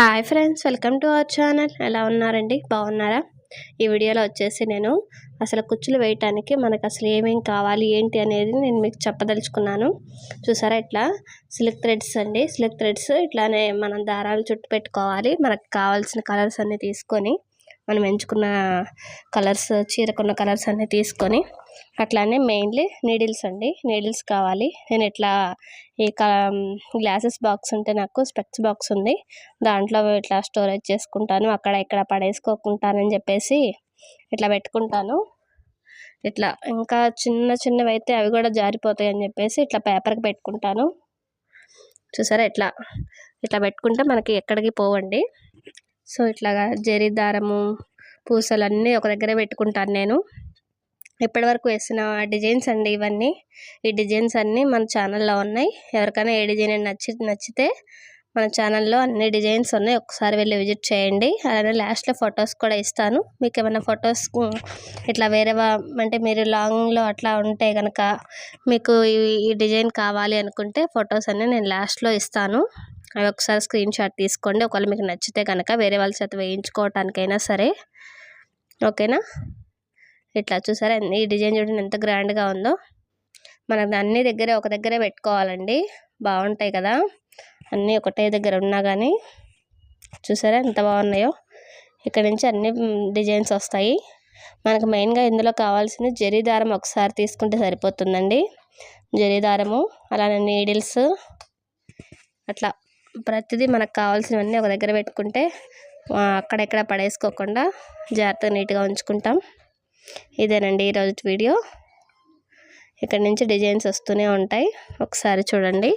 Hi friends welcome to our channel ఎలా ఉన్నారండి? బాగున్నారా? ఈ వీడియోలో వచ్చేసి నేను అసలు కుచ్చులు వేయటానికి మనకు అసలు ఏమేమి కావాలి ఏంటి అనేది నేను మీకు చెప్పదలుచుకున్నాను. చూసారా ఇట్లా? సిల్క్ థ్రెడ్స్ అండి. సిల్క్ థ్రెడ్స్ ఇట్లానే మనం దారాలు చుట్టూ పెట్టుకోవాలి. మనకు కావాల్సిన కలర్స్ అన్నీ తీసుకొని మనం ఎంచుకున్న కలర్స్ చీరకున్న కలర్స్ అన్నీ తీసుకొని అట్లానే మెయిన్లీ నీడిల్స్ అండి. నీడిల్స్ కావాలి. నేను ఇట్లా ఈ గ్లాసెస్ బాక్స్ ఉంటే నాకు స్పెక్స్ బాక్స్ ఉంది. దాంట్లో ఇట్లా స్టోరేజ్ చేసుకుంటాను అక్కడ ఇక్కడ పడేసుకోకుంటానని చెప్పేసి ఇట్లా పెట్టుకుంటాను. ఇట్లా ఇంకా చిన్న చిన్నవి అయితే అవి కూడా జారిపోతాయి అని చెప్పేసి ఇట్లా పేపర్కి పెట్టుకుంటాను. చూసారా ఇట్లా ఇట్లా పెట్టుకుంటే మనకి ఎక్కడికి పోవండి. సో ఇట్లాగా జరి దారము పూసలు అన్నీ ఒక దగ్గరే పెట్టుకుంటాను నేను. ఇప్పటివరకు వేసిన డిజైన్స్ అండి ఇవన్నీ. ఈ డిజైన్స్ అన్నీ మన ఛానల్లో ఉన్నాయి. ఎవరికైనా ఏ డిజైన్ నచ్చి నచ్చితే మన ఛానల్లో అన్ని డిజైన్స్ ఉన్నాయి. ఒకసారి వెళ్ళి విజిట్ చేయండి. అలానే లాస్ట్లో ఫొటోస్ కూడా ఇస్తాను. మీకు ఏమైనా ఫొటోస్ ఇట్లా వేరే అంటే మీరు లాంగ్లో అట్లా ఉంటే కనుక మీకు ఈ డిజైన్ కావాలి అనుకుంటే ఫొటోస్ అన్నీ నేను లాస్ట్లో ఇస్తాను. అవి ఒకసారి స్క్రీన్ షాట్ తీసుకోండి. ఒకవేళ మీకు నచ్చితే కనుక వేరే వాళ్ళ చేత వేయించుకోవటానికైనా సరే. ఓకేనా? ఇట్లా చూసారా? ఈ డిజైన్ చూడండి ఎంత గ్రాండ్గా ఉందో. మనకు అన్ని దగ్గరే ఒక దగ్గరే పెట్టుకోవాలండి. బాగుంటాయి కదా? అన్నీ ఒకటే దగ్గర ఉన్నా కానీ చూసారా ఎంత బాగున్నాయో? ఇక్కడ నుంచి అన్ని డిజైన్స్ వస్తాయి. మనకు మెయిన్గా ఇందులో కావాల్సింది జరీ దారం ఒకసారి తీసుకుంటే సరిపోతుందండి. జరీ దారము అలానే నీడిల్స్. అట్లా ప్రతిదీ మనకు కావాల్సినవన్నీ ఒక దగ్గర పెట్టుకుంటే అక్కడెక్కడ పడేసుకోకుండా జాగ్రత్తగా నీట్గా ఉంచుకుంటాం. ఇదేనండి ఈరోజు వీడియో. ఇక్కడ నుంచి డిజైన్స్ వస్తూనే ఉంటాయి. ఒకసారి చూడండి.